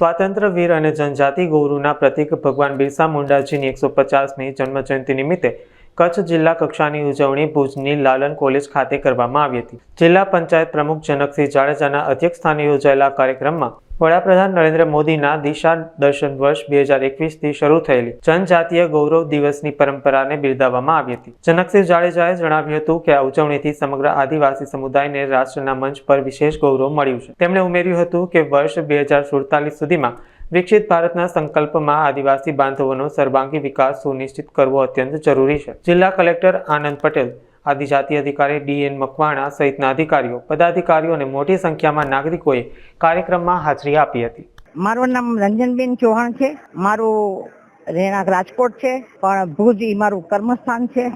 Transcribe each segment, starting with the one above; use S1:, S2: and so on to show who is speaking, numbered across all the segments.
S1: સ્વાતંત્ર્ય વીર અને જનજાતિ ગૌરુના પ્રતિક ભગવાન બિરસા મુંડાજીની એકસો પચાસમી જન્મજયંતિ નિમિત્તે કચ્છ જિલ્લા કક્ષાની ઉજવણી ભુજની લાલન કોલેજ ખાતે કરવામાં આવી હતી. જિલ્લા પંચાયત પ્રમુખ જનકસિંહ જાડેજાના અધ્યક્ષસ્થાને યોજાયેલા કાર્યક્રમમાં વડાપ્રધાન નરેન્દ્ર મોદીના દિશા દર્શન વર્ષ બે હજાર એકવીસથી શરૂ થયેલી જનજાતીય ગૌરવ દિવસની પરંપરાને બિરદાવવામાં આવી હતી. જનકસિંહ જાડેજાએ જણાવ્યું હતું કે આ ઉજવણીથી સમગ્ર આદિવાસી સમુદાયને રાષ્ટ્રના મંચ પર વિશેષ ગૌરવ મળ્યું છે. તેમણે ઉમેર્યું હતું કે વર્ષ બે હજાર સુડતાલીસ સુધીમાં વિકસિત ભારતના સંકલ્પમાં આદિવાસી બાંધવોનો સર્વાંગી વિકાસ સુનિશ્ચિત કરવો અત્યંત જરૂરી છે. જિલ્લા કલેક્ટર આનંદ પટેલ આદિજાતિ અધિકારી ડી એન મકવાણા સહિતના અધિકારીઓ, પદાધિકારીઓ અને મોટી સંખ્યામાં નાગરિકોએ કાર્યક્રમમાં હાજરી આપી હતી.
S2: મારું નામ રંજનબેન ચૌહાણ છે. મારું રહેણાંક રાજકોટ છે, પણ ભુજ એ મારું કર્મસ્થાન છે.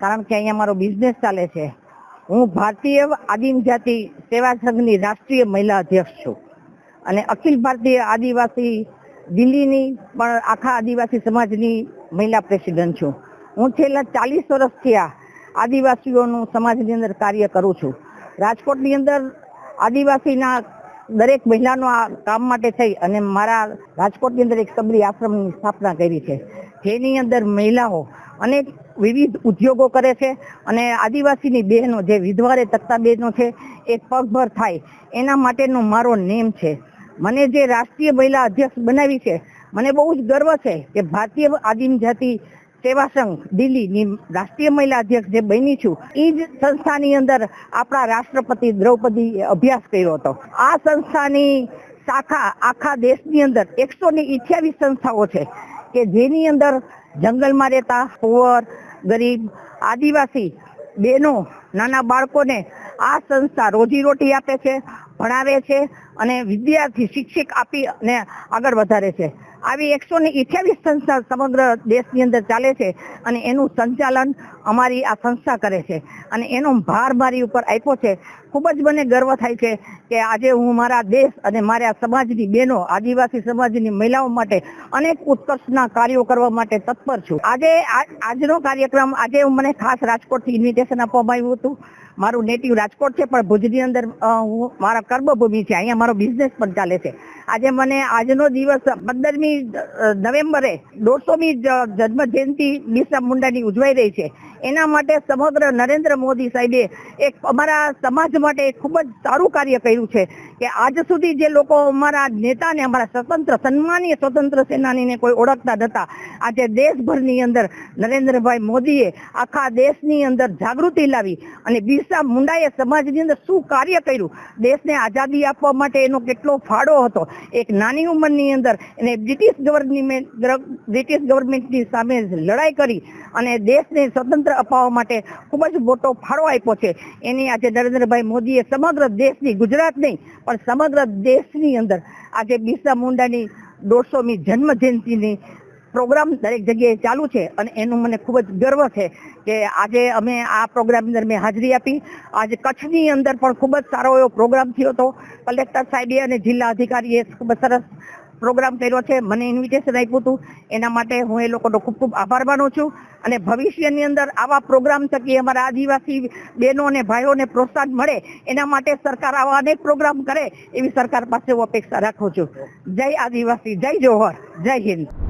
S2: કારણ કે અહીંયા મારો બિઝનેસ ચાલે છે. હું ભારતીય આદિમ જાતિ સેવા સંઘની રાષ્ટ્રીય મહિલા અધ્યક્ષ છું. અને અખિલ ભારતીય આદિવાસી દિલ્હીની પણ આખા આદિવાસી સમાજની મહિલા પ્રેસિડેન્ટ છું. હું છેલ્લા ચાલીસ વર્ષથી આ આદિવાસીઓનું સમાજની અંદર કાર્ય કરું છું. રાજકોટની અંદર આદિવાસીના દરેક મહિલાનો આ કામ માટે થઈ અને મારા રાજકોટની અંદર એક સબરી આશ્રમની સ્થાપના કરી છે. જેની અંદર મહિલાઓ અનેક વિવિધ ઉદ્યોગો કરે છે અને આદિવાસીની બહેનો જે વિધવારે તકતા બહેનો છે, એ પગભર થાય. એના માટેનો મારો નેમ છે. મને જે રાષ્ટ્રીય મહિલા અધ્યક્ષ બનાવી છે, મને બહુ જ ગર્વ છે કે ભારતીય આદિમ જાતિ સેવા સંઘ, દિલ્હીની રાષ્ટ્રીય મહિલા અધ્યક્ષ જે બની છું એ જ સંસ્થાની અંદર આપણા રાષ્ટ્રપતિ દ્રૌપદી અભ્યાસ કર્યો હતો. આ સંસ્થાની શાખા આખા દેશની અંદર એકસો ને ઇઠ્યાવીસ સંસ્થાઓ છે કે જેની અંદર જંગલમાં રહેતા પુઅર ગરીબ, આદિવાસી, બહેનો, નાના બાળકોને આ સંસ્થા રોજીરોટી આપે છે, ભણાવે છે અને વિદ્યાર્થી શિક્ષક આપી અને આગળ વધારે છે. આવી એકસો ને ઇઠ્યાવીસ સંસ્થા સમગ્ર દેશની અંદર ચાલે છે અને એનું સંચાલન અમારી આ સંસ્થા કરે છે. અને એનો ભાર મારી ઉપર આપ્યો છે. ખૂબ જ મને ગર્વ થાય છે કે આજે હું મારા દેશ અને મારા સમાજની બહેનો, આદિવાસી સમાજની મહિલાઓ માટે અનેક ઉત્કર્ષના કાર્યો કરવા માટે તત્પર છું. આજે આજનો કાર્યક્રમ, આજે મને ખાસ રાજકોટથી ઇન્વિટેશન આપવામાં આવ્યું હતું. મારું નેટિવ રાજકોટ છે, પણ ભુજની અંદર હું, મારા કર્મભૂમિ છે. અહીંયા મારો બિઝનેસ પણ ચાલે છે. આજે મને આજનો દિવસ પંદરમી નવેમ્બરે દોઢસોમી જન્મ જયંતિ બિરસા મુંડાની ઉજવાઈ રહી છે. એના માટે સમગ્ર નરેન્દ્ર મોદી સાહેબે એક અમારા સમાજ માટે ખૂબ જ સારું કાર્ય કર્યું છે. કે આજ સુધી જે લોકો અમારા નેતાને, અમારા સ્વતંત્ર સન્માનીય સ્વતંત્ર સેનાનીને કોઈ ઓળખતા નતા આજે દેશભરની અંદર નરેન્દ્રભાઈ મોદીએ આખા દેશની અંદર જાગૃતિ લાવી અને બિરસા મુંડાએ સમાજની અંદર શું કાર્ય કર્યું? દેશને આઝાદી આપવા માટે એનો કેટલો ફાળો હતો? એક નાની ઉંમરની અંદર એને બ્રિટિશ ગવર્મેન્ટ બ્રિટિશ ગવર્મેન્ટની સામે લડાઈ કરી અને દેશને સ્વતંત્ર અપાવવા માટે ખૂબ જ મોટો ફાળો આપ્યો છે. એની આજે નરેન્દ્રભાઈ મોદીએ સમગ્ર દેશની ગુજરાત નહીં પણ સમગ્ર દેશની અંદર આજે બિરસા મુંડાની દોઢસોમી જન્મ જયંતિની પ્રોગ્રામ દરેક જગ્યાએ ચાલુ છે અને એનું મને ખૂબ જ ગર્વ છે કે આજે અમે આ પ્રોગ્રામની અંદર મેં હાજરી આપી. આજે કચ્છની અંદર પણ ખૂબ જ સારો એવો પ્રોગ્રામ થયો હતો. કલેક્ટર સાહેબે અને જિલ્લા અધિકારીએ ખૂબ સરસ પ્રોગ્રામ કર્યો છે, મને ઇન્વિટેશન આપ્યું હતું. એના માટે હું એ લોકોનો ખૂબ ખૂબ આભાર માનું છું. અને ભવિષ્યની અંદર આવા પ્રોગ્રામ થકી અમારા આદિવાસી બહેનો અને ભાઈઓને પ્રોત્સાહન મળે, એના માટે સરકાર આવા અનેક પ્રોગ્રામ કરે, એવી સરકાર પાસે હું અપેક્ષા રાખું છું. જય આદિવાસી, જય જોહર, જય હિન્દ.